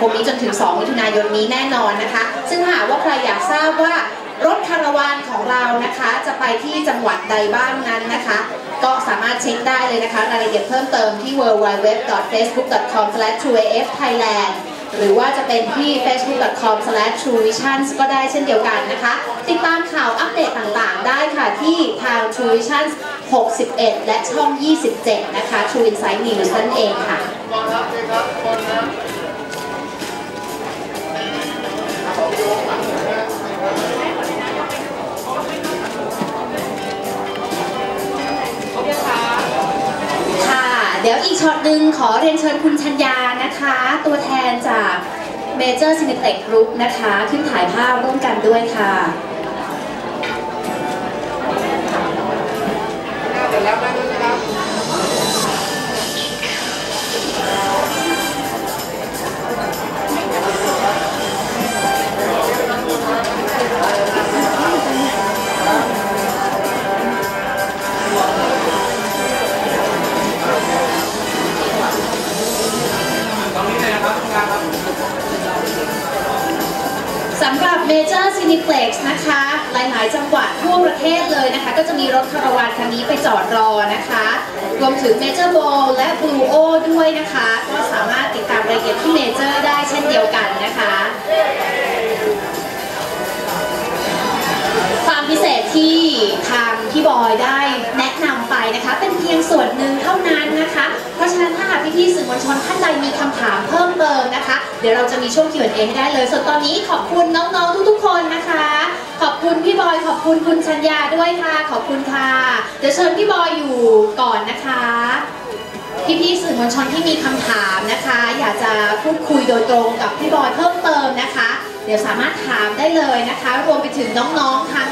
คมนี้จนถึง 2 มิถุนายนนี้แน่นอนนะคะ ซึ่งหากว่าใครอยากทราบว่ารถคาราวานของเรานะคะ จะไปที่จังหวัดใดบ้างนั้นนะคะ ก็สามารถเช็คได้เลยนะคะ รายละเอียดเพิ่มเติมที่ www.facebook.com/trueafthailand หรือว่าจะเป็นที่ facebook.com/truevisions ก็ได้เช่นเดียวกันนะคะ ติดตามข่าวอัปเดตต่างๆ ได้ค่ะที่ทาง True Visions 61 และช่อง 27 นะคะ True Insight News นั่นเองค่ะ ดี๋ยวอีกช็อตหนึ่งขอเรียนเชิญคุณชัญญานะคะ ตัวแทนจากเมเจอร์ซินิเต็กกรุ๊ปนะคะ ขึ้นถ่ายภาพร่วมกันด้วยค่ะ สำหรับ Major Cineplex นะคะ หลายๆ จังหวัดทั่วประเทศเลยนะคะ ก็จะมีรถคาราวานคันนี้ไปจอดรอนะคะ รวมถึง Major Ball และ Blue O ด้วยนะคะ ก็สามารถติดตามรายละเอียดที่ Major ได้เช่นเดียวกันนะคะความพิเศษที่ทางพี่บอยได้แนะนำไปนะคะ เป็นเพียงส่วนหนึ่งเท่านั้นนะคะ เพราะฉะนั้นถ้า พี่ๆสื่อมวลชนท่านใดมีคำถามเพิ่มเติมนะคะ เดี๋ยวเราจะมีช่วง Q&A ให้ได้เลย ส่วนตอนนี้ขอบคุณน้องๆทุกๆ คนนะคะ ขอบคุณพี่บอยขอบคุณคุณชัญญาด้วยค่ะ ขอบคุณค่ะ เดี๋ยวเชิญพี่บอยอยู่ก่อนนะคะพี่ๆสื่อมวลชนที่มีคำถามนะคะ อยากจะพูดคุยโดยตรงกับพี่บอยเพิ่มเติมนะคะ เดี๋ยวสามารถถามได้เลยนะคะ รวมไปถึงน้องๆทั้ง